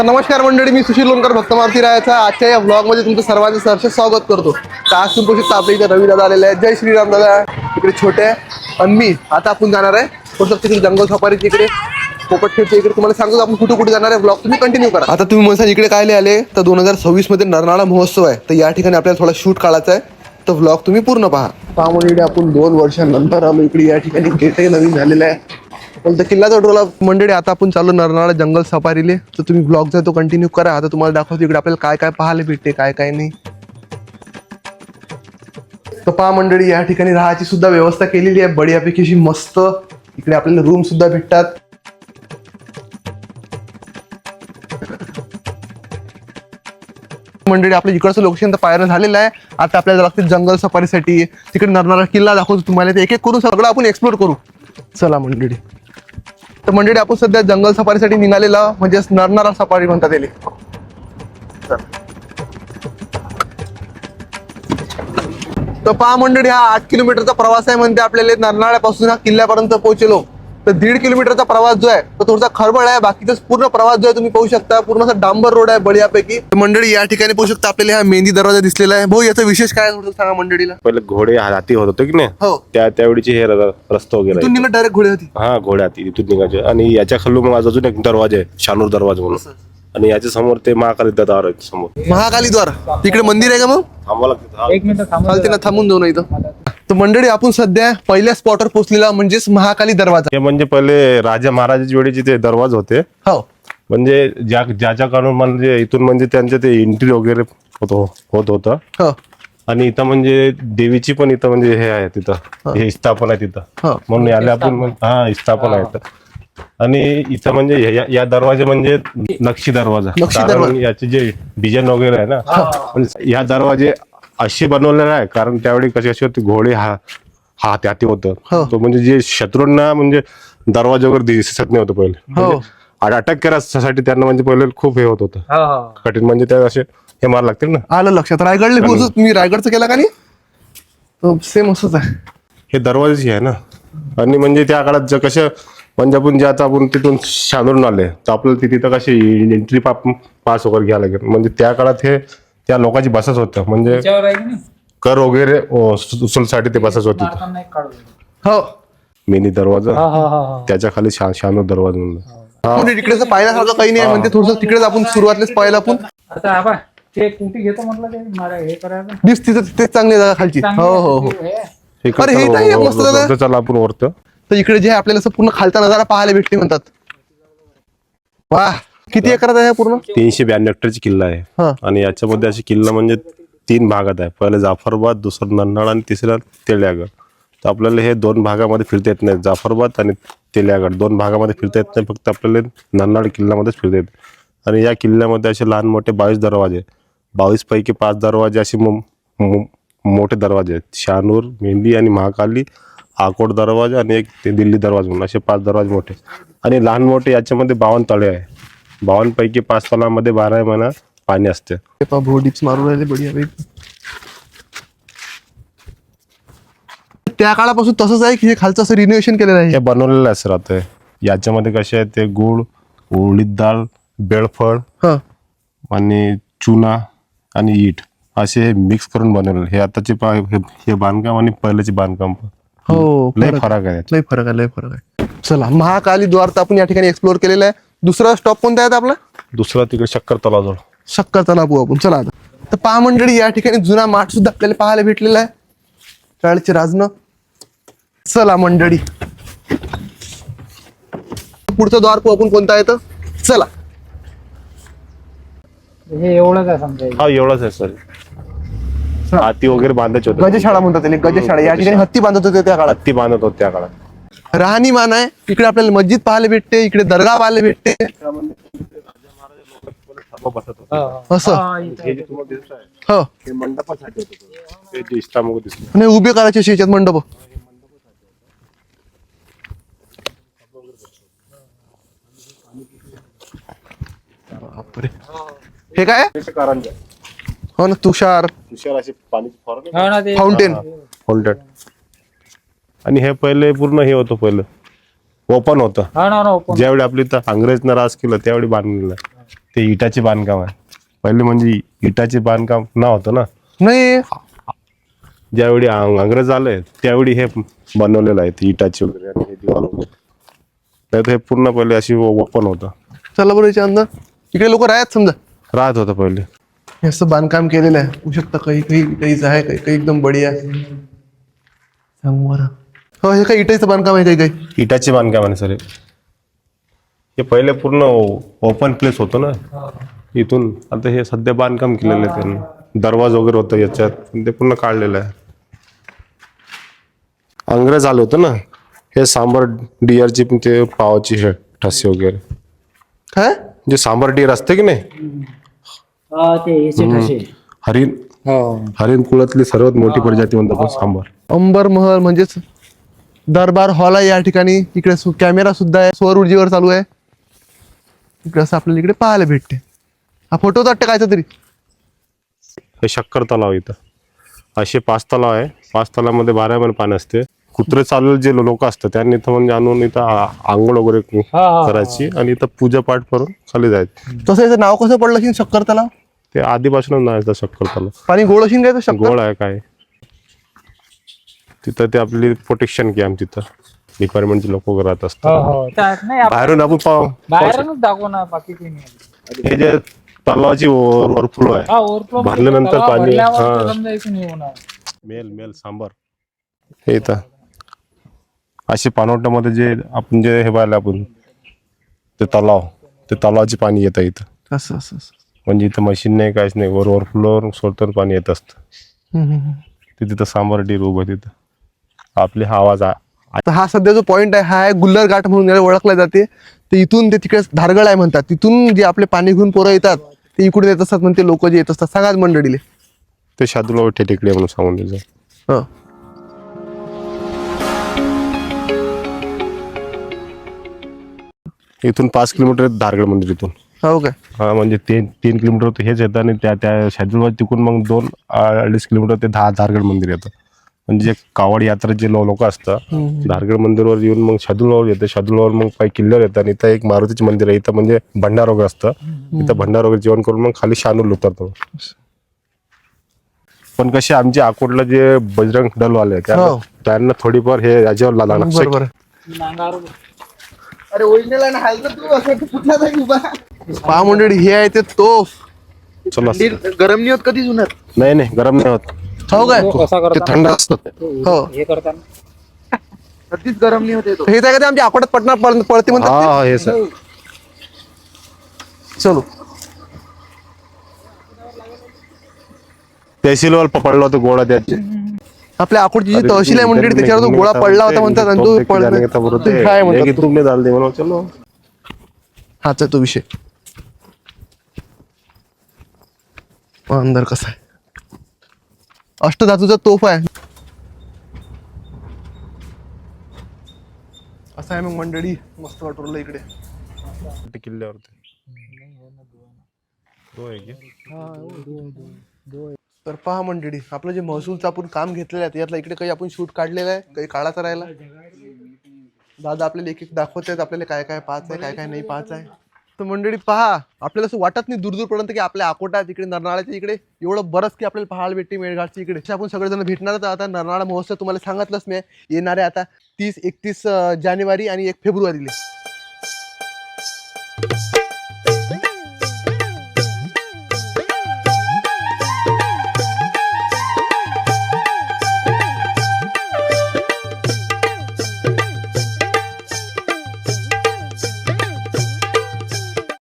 तर नमस्कार मंडळी मी सुशील लोणकर भक्त मारुती रायाचा. आजच्या या ब्लॉगमध्ये तुमचं सर्वांचं सहर्ष स्वागत करतो. तर आज तुम्ही बघू शकता आपल्या इथे रवी दादा आलेले आहेत. जय श्रीराम दादा. इकडे छोटे आहे. आणि मी आता आपण जाणार आहे. थोडंसं तिकडे जंगल सफारीच्या इकडे पोपट खेळच्या इकडे. तुम्हाला सांगतो आपण कुठे कुठे जाणार आहे ब्लॉग तुम्ही कंटिन्यू करा. आता तुम्ही म्हणता इकडे काय आले तर दोन हजार सव्वीसमध्ये नरनाळा महोत्सव आहे. तर या ठिकाणी आपल्याला थोडा शूट काढायचा आहे. तर ब्लॉग तुम्ही पूर्ण पहा. पहा म्हणजे इकडे आपण दोन वर्षांनंतर आलो इकडे. या ठिकाणी गेटही नवीन झालेलं आहे. पण तर किल्ला चढवला मंडळी आता आपण चालू नरनाळा जंगल सफारीले. तर तुम्ही ब्लॉग जर तो कंटिन्यू करा. आता तुम्हाला दाखवतो इकडे आपल्याला काय काय पाहायला भेटते काय काय नाही. तर पहा मंडळी या ठिकाणी राहायची सुद्धा व्यवस्था केलेली आहे. बढियापैकी अशी मस्त इकडे आपल्याला रूम सुद्धा भेटतात. मंडळी आपल्या इकडचं लोकेशन तर पाहायला झालेलं आहे. आता आपल्याला लागते जंगल सफारीसाठी तिकडे नरनाळा किल्ला दाखवतो तुम्हाला. ते एक एक करून सगळं आपण एक्सप्लोर करू. चला मंडळी. तर मंडळी आपण सध्या जंगल सफारीसाठी निघालेला म्हणजे नरनाळा सफारी म्हणतात त्याला तर पहा मंडळी हा आठ किलोमीटरचा प्रवास आहे म्हणते आपल्याला. नरनाळ्यापासून हा किल्ल्यापर्यंत पोहोचलो. तर दीड किलोमीटरचा प्रवास जो आहे तो थोडासा खरबळ आहे. बाकीचा पूर्ण प्रवास जो आहे तुम्ही पाहू शकता. पूर्ण असा डांबर रोड आहे बढियापैकी तर मंडळी या ठिकाणी पाहू शकता आपल्याला हा मेहंदी दरवाजा दिसलेला आहे. भाऊ याचा विशेष काय आहे थोडं सांगा मंडळीला? पहिले घोडे हाती होत होते की नाही? हो. त्या त्यावेळीचे हे र- रस्ते वगैरे इथून आहेत. निघत डायरेक्ट घोडे होती. हा घोडे हाती इथून निघायचे. आणि याच्या खालून मग अजून एक दरवाजा आहे शानूर दरवाजा म्हणून. आणि याच्या समोर ते महाकाली दार आहेत समोर. महाकाली द्वार तिकडे मंदिर आहे का मग? थांबावं लागतं हा. एक मिनिट थांबा चालते ना थांबून जाऊ ना इथं. तर मंडळी आपण सध्या पहिल्या स्पॉटवर पोहोचलेला म्हणजेच महाकाली दरवाजा. हे म्हणजे पहिले राजा महाराजाच्या वेळेचे ते दरवाजे होते. हो. म्हणजे ज्या ज्याच्या काढून म्हणजे इथून म्हणजे त्यांचे ते एंट्री वगैरे होत होत होतं. हो. आणि इथं म्हणजे देवीची पण इथं म्हणजे हे आहे तिथं. हे. स्थापना आहे हा. तिथं म्हणून याला आपण म्हण- हा स्थापना आहे इथं. आणि इथं म्हणजे हे- या- या दरवाजे म्हणजे नक्षी दरवाजा. नक्षी कारण दरवाजा. याचे जे डिझाईन वगैरे आहे ना या दरवाजे असे बनवलेले आहे कारण त्यावेळी कसे असे होते घोडे हा हा त्याती हो. होतं. तो म्हणजे जे शत्रूंना म्हणजे दरवाजा वगैरे दिसत नाही होतं पहिले. हो. म्हणजे अटॅक करायसाठी त्यांना म्हणजे पहिले खूप हे होत होतं. हा हा. कठीण म्हणजे त्या असे हे मार लागतील ना. आलं लक्षात. रायगडले तुम्ही रायगडचं केला का नाही? सेम असंच आहे. हे दरवाजाची आहे ना. आणि म्हणजे त्या काळात जर कसं म्हणजे आपण जे आता आपण तिथून शांदूरून आले तर आपल्याला तिथे तर कशी एंट्री पास वगैरे घ्यायला लागेल. म्हणजे त्या काळात हे त्या लोकांची बसच होतं. म्हणजे कर वगैरे उचलसाठी ते बसच होती. हो. मिनी दरवाजा. हा हा हा हा. त्याच्याखाली शानूर दरवाजा म्हणलं म्हणजे तिकडेच पाहण्यासारखं काही नाही म्हणजे थोडस तिकडेच आपण सुरुवातलेच पाहिलं आपण. आता आबा ते कुठे घेतो म्हटलं ते मला हे करायचं. दिस तिथं तिथेच चांगली जागा खालची. हो हो हो. चला आपण वरतं. तर इकडे जे आहे आपल्याला असं पूर्ण खालचा नजारा पाहायला भेटते म्हणतात. वा किती एकरात आहे हा पूर्ण? तीनशे ब्याण्णव हेक्टरची किल्ला हा. आहे आणि याच्यामध्ये अशी किल्ला म्हणजे तीन भागात आहे. पहिले जाफरबाद दुसरं नन्नाळ आणि तिसरं तेल्यागड. तर आपल्याला हे दोन भागामध्ये फिरता येत नाही. जाफरबाद आणि तेल्यागड. दोन भागामध्ये फिरता येत नाही. फक्त आपल्याला नन्नाळ किल्ल्यामध्येच फिरता येते. आणि या किल्ल्यामध्ये असे लहान मोठे बावीस दरवाजे बावीस पैकी पाच दरवाजे असे मो- मो- मोठे दरवाजे आहेत. शानूर मेहंदी आणि महाकाली आकोट दरवाजा आणि एक ते दिल्ली दरवाजा म्हणून असे पाच दरवाजे मोठे. आणि लहान मोठे याच्यामध्ये बावन्न तळे आहे. बावन्न पैकी पाच तलामध्ये बारा महिना पाणी असते. डिप्स मारून राहिले बढिया त्या काळापासून तसंच आहे की हे खालचं असं रिनोव्हेशन केलेलं आहे? हे बनवलेलं आहे सर आता. याच्यामध्ये कसे आहे ते गुळ उडीद डाळ बेळफळ हा. आणि चुना आणि ईट. असे हे मिक्स करून बनवलेलं हे आताचे पा हे हे बांधकाम आणि पहिल्याचे बांधकाम हो लय फरक- फरक आहे लय फरक आहे लय फरक आहे. चला महाकाली द्वार तर आपण या ठिकाणी एक्सप्लोर केलेलं आहे. दुसरा स्टॉप कोणता आहे आपला? दुसरा तिकडे शक्कर तलावजवळ शक्कर तलाव आपण. चला आता. तर पहा मंडळी या ठिकाणी जुना माठ सुद्धा आपल्याला पाहायला भेटलेला आहे. चाळीचे राजनं. चला मंडळी. पुढचं द्वार पाहू आपण कोणता आहे तर. चला. हे एवढंच आहे समजा. हा एवढाच आहे सर. हाती वगैरे बांधायचे होते. गजशाळा म्हणतात त्याला गजशाळा. या ठिकाणी हत्ती बांधत होते त्या काळात. हत्ती बांधत होते त्या काळात. राहणीमान आहे. इकडे आपल्याला मस्जिद पाहायला भेटते इकडे दर्गा पाहायला भेटते. हा, हा. हा. हे. हो हे उभे करायचे असे याच्यात मंडप. हे. काय आहे? त्याचं कारण काय? हो ना तुषार. तुषार असे हो ना ते फाउंटेन फोल्डेड आणि हे पहिले पूर्ण हे होतं पहिलं. ओपन होतं. हा ना ना open. ज्यावेळी आपली इथं अंग्रेजनं राज केलं त्यावेळी बांधलेलं आहे. ते इटाचे बांधकाम आहे. पहिले म्हणजे इटाचे बांधकाम नाव होतं ना. नाही. ज्यावेळी अंग- इंग्रज आले त्यावेळी हे बनवलेलं आहे ते इटाचे वगैरे आणि हे दिवाण वगैरे नाही तर हे पूर्ण पहिले अशी ओपन होतं. चला बरं याच्या अंदर इकडे लोक राहत समजा. राहत होतं पहिले. असं बांधकाम केलेलं आहे. होऊ शकतं काही काही काहीच आहे काही काही एकदम बढिया सांग बरं. हो हे काही इटाईचं बांधकाम आहे काही काही? इटाचे बांधकाम आहे सर हे. हे पहिले पूर्ण ओपन प्लेस होतं ना. इथून आता हे सध्या बांधकाम केलेलं आहे त्यांनी. दरवाज वगैरे होतं याच्यात. पण ते पूर्ण काढलेलं आहे. अंग्रेज आले होते ना. हे सांबर डिअरची पण ते पावाची हे ठसे वगैरे. काय जे सांबर डिअर असते की नाही? ते याचे ठसे. हरिण. हो. हरिण कुळातली सर्वात मोठी प्रजाती म्हणतात आपण सांबर. अंबर महल म्हणजेच दरबार हॉल आहे या ठिकाणी. इकडे सु कॅमेरा सुद्धा आहे. सौर ऊर्जेवर चालू आहे. इकडे असं आपल्याला इकडे पाहायला भेटते. हा फोटो वाटतं काय तरी हे शक्कर तलाव इथं. असे पाच तलाव आहे. पाच तलावामध्ये बारा महिने पाणी असते. कुत्रे चाललेले जे लोक असतात त्यांनी इथं म्हणजे आणून इथं आ- आंघोळ वगैरे. करायची आणि इथं पूजा पाठ करून खाली जायचे. तसं याचं नाव कसं पडलं असेल शक्कर तलाव? ते आधीपासूनच नाही शक्कर तलाव पाणी काय तर शक्कर गोळ आहे काय? तिथं ते आपली प्रोटेक्शन कॅम्प तिथं. डिपार्टमेंटचे लोक हो असतात. हो नाही आप- बाहेरून आपण पाहू. बाहेरूनच दाखवू ना बाकी काही नाही. हे जे तलावाची ओव्हरफ्लो आहे. हा ओव्हरफ्लो भरल्यानंतर पाणी- हा. समजा इथून हे होणार मेल मेल सांबर. हे इथं. असे पानवट्यामध्ये जे आपण जे हे पाहिलं आपण ते तलाव. ते तलावाचे पाणी येतं इथं. असं असं असं. म्हणजे इथं मशीन नाही काहीच नाही. वर ओव्हरफ्लोवर सोडतं पाणी येत असतं. ते तिथं सांबर डीर उभं आहे तिथं. आपले हा आवाज आ- तर हा सध्या जो पॉइंट आहे हा आहे गुल्लर घाट म्हणून याला ओळखला जाते. ते इथून ते तिकडे धारगळ आहे म्हणतात. तिथून जे आपले पाणी घेऊन पोरं येतात ते इकडून येत असतात म्हणते लोक जे येत असतात. सांगा मंडळीले. ते शादुला विठ्ठल टेकडी म्हणून सांगून द्यायचं हो. इथून पाच किलोमीटर आहे धारगड मंदिर इथून. हो काय हा म्हणजे तीन तीन किलोमीटर तर हेच येतं आणि त्या त्या शादुलबाद तिकून मग दोन अडीच किलोमीटर ते दहा धारगड मंदिर येतं. म्हणजे जे कावड यात्रा जे लोक असतात धारगड मंदिरवर येऊन मग शादुलवर येतं शादुलवर मग काही किल्ल्यावर येतं आणि इथं एक मारुतीचे मंदिर आहे इथं म्हणजे भंडार वगैरे असतं इथं भंडार वगैरे जेवण करून मग खाली शानूर उतरतो. पण कसे आमचे अकोटला जे बजरंग दलवाले आहेत, त्यांना हो. त्यांना थोडीफार हे याच्यावर ला- ला- बरोबर. नांगार अरे ओरिजिनल आहे ना तर तू असं कुठला पहा मंडळी हे आहे ते तोफ. चला. गरम नाही होत कधीच उन्हात नाही नाही गरम नाही होत. हो काय? तो कसा ते करता थंड असतात हो. हे. करताना कधीच गरम नाही होते हेच आहे का ते आमच्या अकोटात पटणार पड- पडते हा म्हणतात हा हे सर. ते? चलो. तहसीलवर पकडलं होतं गोळा त्याचे. आपल्या अकोटची जी तहसील आहे मंडळी त्याच्यावर तो गोळा पडला होता म्हणतात आणि तो पडला. ते काय म्हणतात तो? तुमने डाल दे म्हणून चलो. हाच आहे तो विषय. अंदर कसा आहे? अष्टधातूचा तोफ आहे. असं आहे मग मंडळी मस्त वाटवलं इकडे. ते किल्ल्यावरती तो. आहे की? तर पहा मंडळी आपलं जे महसूलचं आपण काम घेतलेलं आहे त्यातलं इकडे काही आपण शूट काढलेलं आहे? काही काढायचं राहिला? दादा आपल्याला एक एक दाखवत आहेत आपल्याला काय काय पाहायचं आहे काय काय नाही पाहायचं आहे? तर मंडळी पहा आपल्याला असं वाटत नाही दूरदूरपर्यंत की आपल्या अकोटा तिकडे नरनाळाच्या इकडे. एवढं बरंच की आपल्याला पहाड भेटते मेळघाटच्या इकडे. आपण सगळेजण भेटणार आता. नरनाळा महोत्सव तुम्हाला सांगितलंच मी. येणारे आता तीस एकतीस जानेवारी आणि एक फेब्रुवारीला.